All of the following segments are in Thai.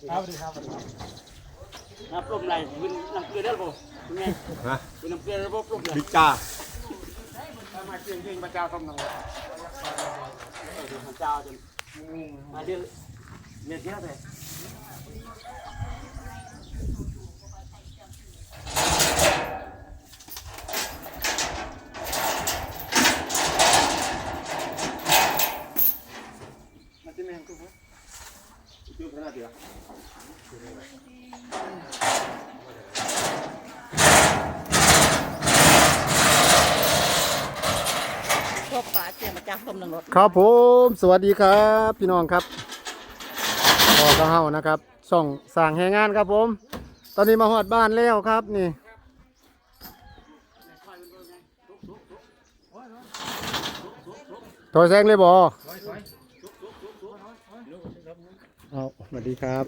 ครับสวัสดีครับสวัสดีครับน้ำปรุงไรวินน้ำเกลือได้ป่ะเป็นไงฮะวินน้ำเกลือได้ป่ะปรุงเลยพิจ้ามาเชียงยิงมาเจ้าต้มหนังเจ้าจนมาเดือดเมียเสียเลย มาที่แม่งกูครับ จุดขนาดเดียว พวกปลาเจียมาจากต้มหนึ่งรถ ครับผมสวัสดีครับ พี่น้องครับพอก็เฮานะครับส่องสั่งแหงงานครับผม ตอนนี้มาหอดบ้านแล้วครับนี่ถอยแซงเลยบอเอาสวัสดีครับ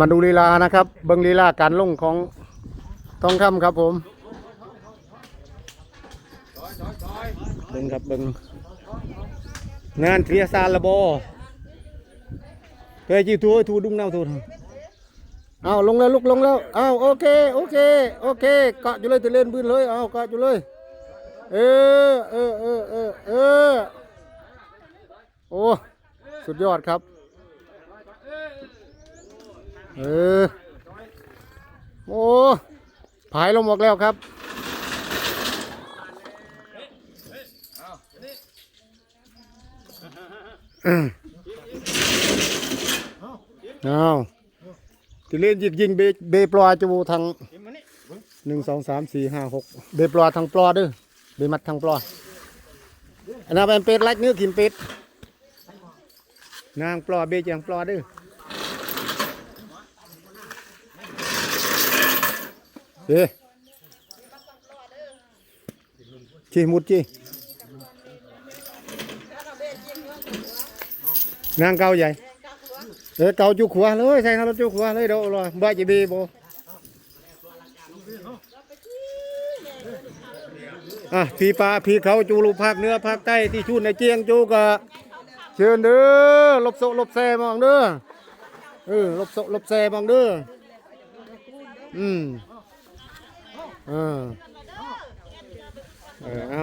มาดูลีลานะครับ เบิ้งลีลาการลงของทองคำครับผม เบิ่งครับเบิ่งงานเคลียซาละบอเคยจีทูทูดุงเน่าทูเอาลงแล้วลุกลงแล้วเอาโอเคโอเคโอเคเกาะอยู่เลยตะเล่นบืนเลยเอาเกาะอยู่เลย เออเออเออเออเออโอ้สุดยอดครับเออโอ้ผายลงหมดแล้วครับ อาที่เล่นยิงยิงเบเบปลอจูทางหนึ่งสองสามสี่ห้าหกเบปลอทางปลอเด้อเบมัดทางปลออันนั้นเป็นเป็ดไล่เนื้อกินเป็ดนางปลอเบจังปลอเด้อเฮ้ชีมุด นางเกาใหญ่เออเกาจุกหัวเลยใส่เขาจุกหัวเลยเดี๋ยวรอบ่จะบีโบอะพี่ปลาพี่เขาจูรูภาคเนื้อภาคใต้ที่ชุนในเจียงจูกะเชิญเด้อลบโซลบแซมองเด้อเออลบโซลบแซมองเด้ออืมเออเออเอา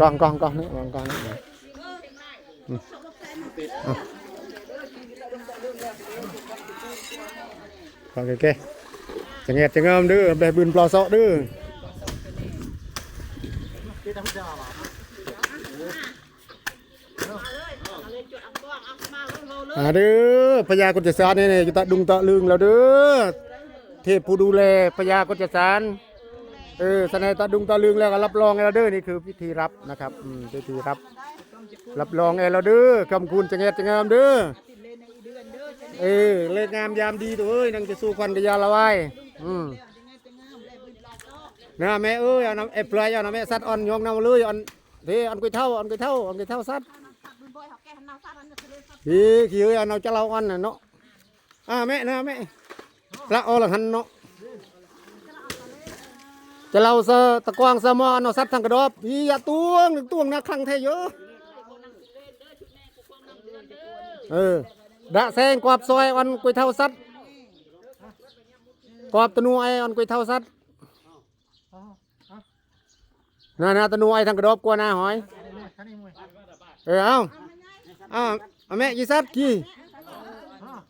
กองกองกองนี่กองกองนี่ฟังแก่ๆจะเงียดจะเงิมดื้อแบบบืนปลอเสาะดื้ออ่าเด้อพญากฎจสารนี่นี่ยู่ตะดุงตะลึงแล้วเด้อเทพผู้ดูแลพญากฎจสาร เออสนายตะดุงตะลึงแล้วก็รับรองแล้วเด้อนี่คือพิธีรับนะครับอืมพิธีรับ รับรองเอลเด้อคำคุณจะเงดจะงิมเด้อเออเลิกงามยามดีตัวเอ้ยนังจะสู้ควันกยาละไว้อืมนะแม่เอ้ยเอาน้ำเอฟลายเอาน้ำแม่สัตว์อ่อนยองน้ำเลยอ่อนเด้อ่อนกุยเท่าอ่อนกุยเท่าอ่อนกุยเท่าสัตว์พี่ขี้เอ้ยเอาน้ำจะเล่าอ่อนน่ะเนาะอ่าแม่นะแม่พระอรหันเนาะ จะเล่าเสตะกวางเสมอเอาสัตว์ทางกระดอบพี่อย่าตวงตวงนะครั้งแท้เยอะเออดะแซงกวาบซอยอันกุยเท่าสัตว์กวาบตะนูไออันกุยเท่าสัตว์น่านาตะนูไอทางกระดอบกว่าหน้าหอย เออเอาเอาเอาแม่ยีสัตว์กี่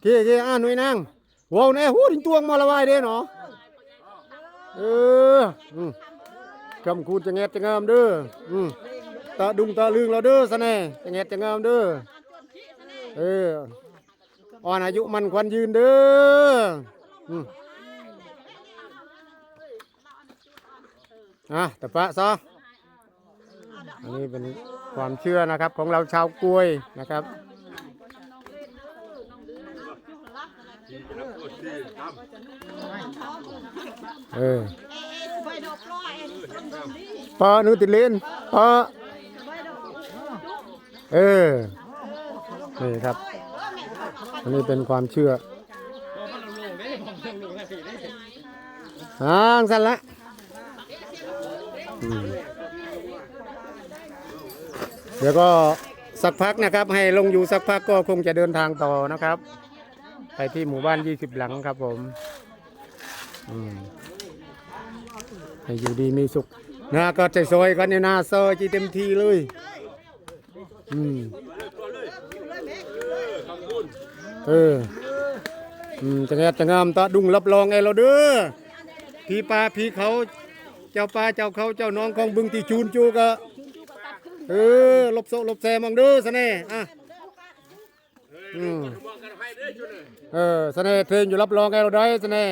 กี่กี่อ่าหน่วยนางว้าวแน่หูถึงตวงมาละวายเด้เนาะ เอออืมคำคูณจะแงดจะงามเด้ออืมตาดุงตาลึงเราเด้อสะแน่จะแงดจะงามเด้อเอออ่อนอายุมันควันยืนเด้ออืมอะแต่ปะซออันนี้เป็นความเชื่อนะครับของเราชาวกล้วยนะครับ เออปะนูติเลนปะเออ นี่ครับ อันนี้เป็นความเชื่ออ่างสั้นละเดี๋ยวก็สักพักนะครับให้ลงอยู่สักพักก็คงจะเดินทางต่อนะครับ ไปที่หมู่บ้าน 20 หลังครับผม ให้อยู่ดีมีสุขนะก็ใจซอยกันในหน้าซอยจีเต็มที่เลยอืมเอออืมจะแงดจะงามตาดุงรับรองไงเราเด้อพี่ปลาพี่เขาเจ้าปลาเจ้าเขาเจ้าน้องของบึงที่จูนจูกะเออหลบโซหลบแซมังเด้อสะแน่อะอืมเออเสน่เพลงอยู่รับรองไงเราได้เสน่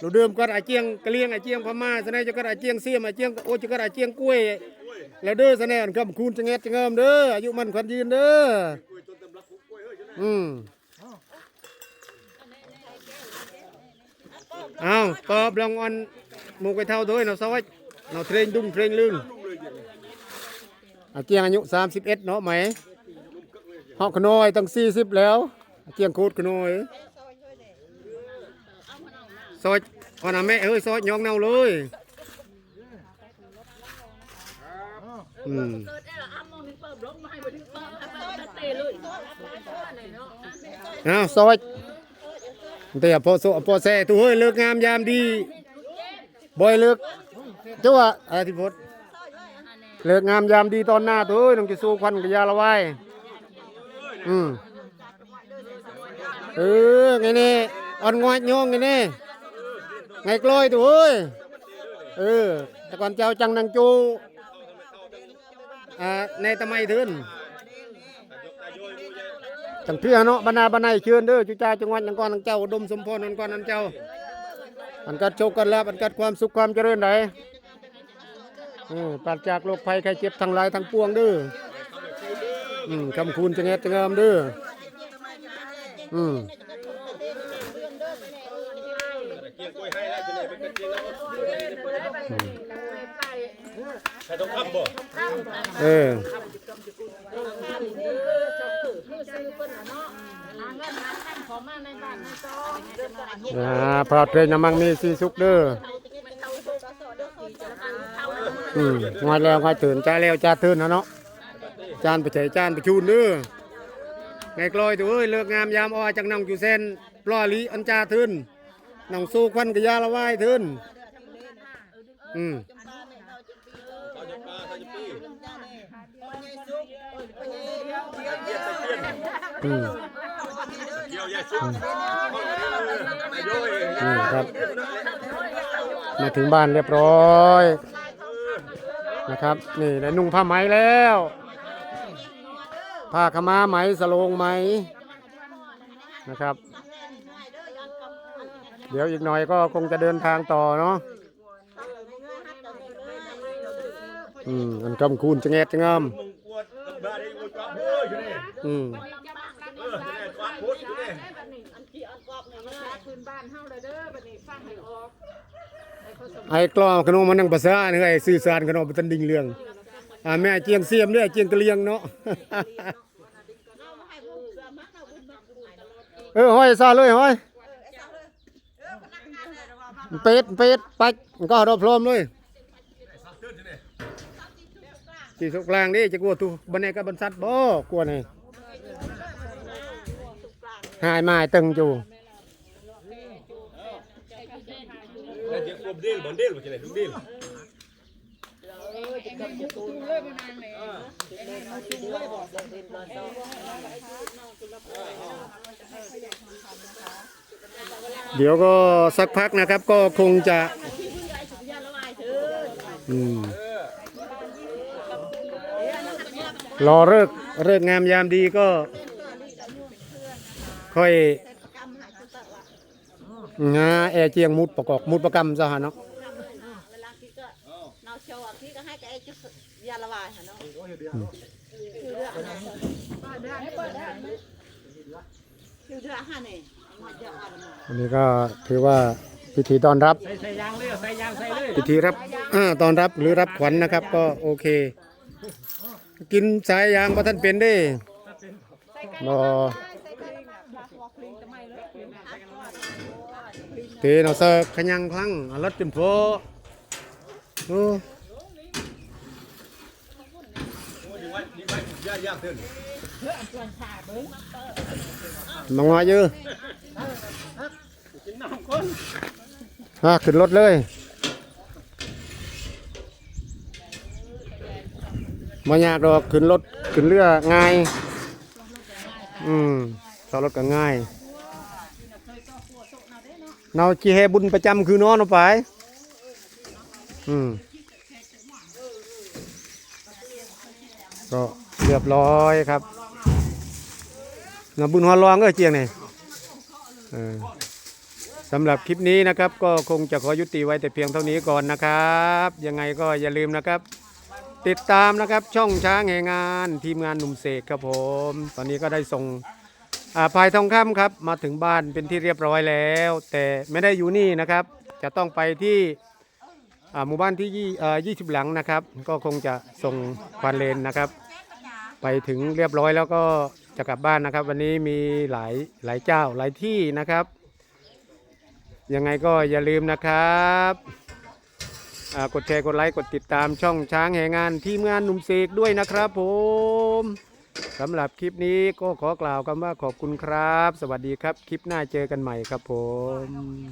เราเดิมก็อาเจียงกะเลียงอาเจียงพม่าเสน่ห์จะก็อาเจียงเสียมอาเจียงโอ้จะก็อาเจียงกล้วยแล้วเด้อเสน่ห์อันคำคูณจะเงดจะเงิมเด้ออายุมันควันยืนเด้ออืมเอาตอบลองอันหมูกไปเท่าด้วยเราะซอยเราเทรนดุ้งเทรนลึงอาเจียงอายุ31เนาะไหมฮอกขนอยตั้ง40แล้วเกียงโคตรขนอย ซอยพอนะแม่เอ้ยซอยยองเนาเลยอืมเกิดได้ละอ้ำมองถึงเปิดบล็อกมาให้มาถึงเปิดให้เตะเลยเนาะเอาซอยแต่พอโซพอแซ่ตัวเฮ้ยเลิกงามยามดีบ่อยเลิกเจ้าว่าอะไรที่พดเลิกงามยามดีตอนหน้าตัวเฮ้ยต้องจะสู้ควันกับยาละไว้อืมเออไงนี่อ่อนงอยโยงไงนี่ ไงกล้อยตัวเฮ้ยเออแต่ก่อนเจ้าจังนังจูอ่าในตะไมทืนจังเทื่อเนาะบรรณาบรรณาเชิญเด้อจุจ้าจังหวัดจังกอนจังเจ้าอุดมสมพรนันกอนนันเจ้าอันกัดโชคกันแล้วอันกัดความสุขความเจริญไหนเออปราศจากโรคภัยไข้เจ็บทั้งหลายทั้งปวงเด้ออืมคำคูณจะเงจะงามเด้ออืม เกียงกล้วยให้แล้วจะเลยเป็นเกียงแล้วใช้ต้องคำบ่เออคือซื้อเพิ่นะเนาะหาเงินหาขั้นขอเดินก่อนนะพระเพลงนมังมีสีสุขเด้อมันเท่าโซโซเด้อสีจะละกันเท่าแล้วอืมงอยแล้วงอยตื่นจ้าแล้วจ้าตื่นนะเนาะจานไปเฉยจานไปชูนเด้อไงกลอยตัวเอ้ยเลิกงามยามอ้อจังนังอยู่เส้นปลอลีอันจ้าตื่น นังสู้ควันกับยาละวายตื่นอืมอืมนี่ครับ มาถึงบ้านเรียบร้อยนะครับ นี่ได้นุ่งผ้าไหมแล้ว ผ้าขม้าไหมสโลงไหมนะครับ เดี๋ยวอีกหน่อยก็คงจะเดินทางต่อเนาะอืมอันกำคูณจะแงดจะงามมึงกวดบ้านไอ้กวดกวาดเด้ออยู่นี่อืมเออจะได้กวาดพุทธอยู่นี่คืนบ้านเฮาเลยเด้อบัดนี้ฟังให้ออกไอ้กล้อขนมมันนั่งภาษาเนี่ยไอ้สื่อสารขนมเป็นตันดิ่งเรื่องอ่าแม่เจียงเสียมเนี่ยเจียงกะเลียงเนาะเออห้อยซาเลยห้อย เป็ดเป็ดปักมันก็รอบพร้อมเลยสี่สุกกลางนี่จะกลัวตูบันไดกับบันสัตบ่กลัวนี่หายไม้ตึงจูแล้วเดี๋ยวกวเดลบันเดีลบ่จะได้ ทุกเดีลเดี๋ยวก็สักพักนะครับก็คงจะรอเลิกเลิกงามยามดีก็ ค่อยงาแอเจียงมุดประกอบมุดประกำซะฮะเนาะ เวลาพี่ก็เนาโชว์อะพี่ก็ให้แกไอ้จุด ยาละวายค่ะเนาะคือเรื่องอะไรคือเรื่องอาหารเนี่ยมันจะอ่านมาอันนี้ก็ถือว่าพิธีต้อนรับ ใส่ใส่ยางเลยใส่ยางใส่เลยพิธีรับอ่าต้อนรับหรือรับขวัญนะครับ ก็โอเค กินสายยางมาท่านเป็นเด้บ่เทเนาะเสิร์ฟขยังคลังเอารถจนโฟ โอ้ดีไว้ดีไว้ยย่ายากขึ้นมังงอเยอะฮะขึ้นรถเลย มายากดอกขึ้นรถขึ้นเรือง่าย อืมต่อรถก็ง่ายเนาจีเฮบุญประจำคือนอนเอาไป อืมก็ เรียบร้อยครับนาบุญหัวรองก็เจียงนี่สำหรับคลิปนี้นะครับ ก็คงจะขอยุติไว้แต่เพียงเท่านี้ก่อนนะครับ ยังไงก็อย่าลืมนะครับ ติดตามนะครับช่องช้างแห่งงานทีมงานหนุ่มเสกครับผม ตอนนี้ก็ได้ส่งอายทองคำครับ มาถึงบ้านเป็นที่เรียบร้อยแล้ว แต่ไม่ได้อยู่นี่นะครับ จะต้องไปที่หมู่บ้านที่ยี่ยี่สิบหลังนะครับ ก็คงจะส่งควานเลนนะครับ ไปถึงเรียบร้อยแล้วก็จะกลับบ้านนะครับ วันนี้มีหลายหลายเจ้าหลายที่นะครับ ยังไงก็อย่าลืมนะครับกดแชร์กดไลค์กดติดตามช่องช้างแห่งงานทีมงานหนุ่มเสกด้วยนะครับ ผมสำหรับคลิปนี้ก็ขอกล่าวคำว่าขอบคุณครับ สวัสดีครับ คลิปหน้าเจอกันใหม่ครับผม